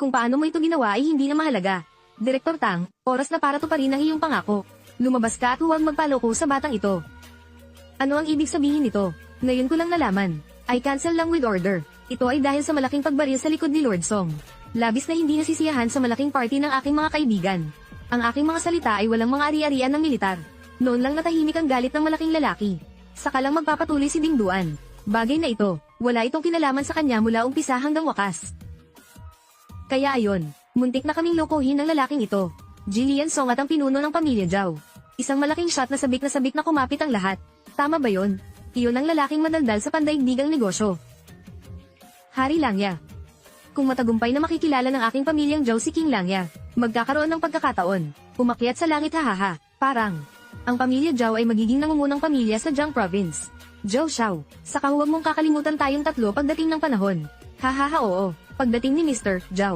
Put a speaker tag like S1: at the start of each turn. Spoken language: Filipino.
S1: Kung paano mo ito ginawa ay hindi na mahalaga. Direktor Tang, oras na para tuparin ang iyong pangako. Lumabas ka at huwag magpaloko sa batang ito. Ano ang ibig sabihin nito? Ngayon ko lang nalaman. I cancel lang with order. Ito ay dahil sa malaking pagbaril sa likod ni Lord Song. Labis na hindi nasisiyahan sa malaking party ng aking mga kaibigan. Ang aking mga salita ay walang mga ari-arian ng militar. Noon lang natahimik ang galit ng malaking lalaki. Saka lang magpapatuloy si Ding Duan. Bagay na ito, wala itong kinalaman sa kanya mula umpisa hanggang wakas. Kaya ayon, muntik na kaming lokohin ng lalaking ito. Jillian Song at ang pinuno ng pamilya Zhao. Isang malaking shot na sabik na sabik na kumapit ang lahat. Tama ba yon? Iyon ang lalaking madaldal sa pandaigdigang negosyo. Hari Langya. Kung matagumpay na makikilala ng aking pamilyang Zhao si King Langya, magkakaroon ng pagkakataon. Umakyat sa langit hahaha, parang. Ang pamilya Zhao ay magiging nangungunang pamilya sa Jiang Province. Zhao Xiao, saka huwag mong kakalimutan tayong tatlo pagdating ng panahon. Hahaha oo, pagdating ni Mr. Zhao.